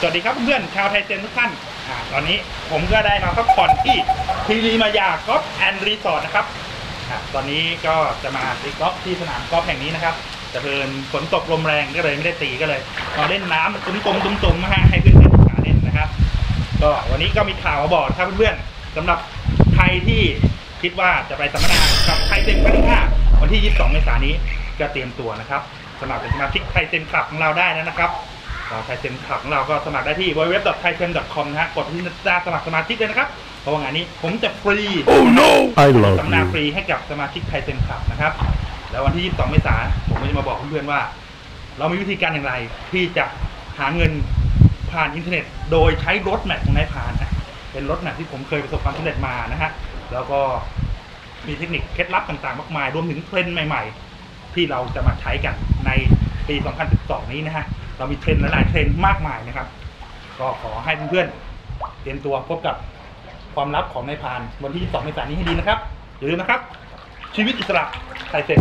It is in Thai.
สวัสดีครับเพื่อนชาวไทยเซนทุกท่านอตอนนี้ผมก็ได้มาพักผ่อนที่ทีรีมายากอล์ฟแอนด์รีสอร์ทนะครับอตอนนี้ก็จะมาตีกอล์ฟที่สนามกอล์ฟแห่งนี้นะครับแต่เพลินฝนตกลมแรงก็เลยไม่ได้ตีก็เลยมาเล่นน้ำตุ้มๆตุ้มๆมาให้เพื่อนๆหาเล่นนะครับ ก็วันนี้ก็มีข่าวมาบอกครับเพื่อนๆสำหรับใครที่คิดว่าจะไปสัมมนากับไทยเซนครั้งที่ห้าวันที่ 22 เมษายนนี้ก็เตรียมตัวนะครับ สมัครเป็นสมาชิกไทยเซนคลับของเราได้แล้วนะครับก็ไทยเซนคลับของเราก็สมัครได้ที่ www.thaizen.com นะฮะกดที่จะสมัครสมาชิกเลยนะครับเพราะว่างานนี้ผมจะฟรี Oh no! I สัมมนา love ฟรี you. ให้กับสมาชิกไทยเซนคลับนะครับ แล้ววันที่ 22 เมษายนผมก็จะมาบอกเพื่อนๆว่า เรามีวิธีการอย่างไรที่จะหาเงินผ่านอินเทอร์เน็ต โดยใช้รถแมพของนายพรานนะเป็นรถแมพที่ผมเคยประสบความสำเร็จมานะฮะแล้วก็มีเทคนิคเคล็ดลับต่างๆ มากมาย รวมถึงเทรนด์ใหม่ๆ ที่เราจะมาใช้กันในปี 2012 นี้นะฮะ เรามีเทรนด์หลายเทรนด์มากมายนะครับ ก็ขอให้เพื่อนๆเตรียมตัวพบกับความลับของนายพรานวันที่ 22 เมษายนนี้ให้ดีนะครับอย่าลืมนะครับ ชีวิตอิสระไทยเซ็น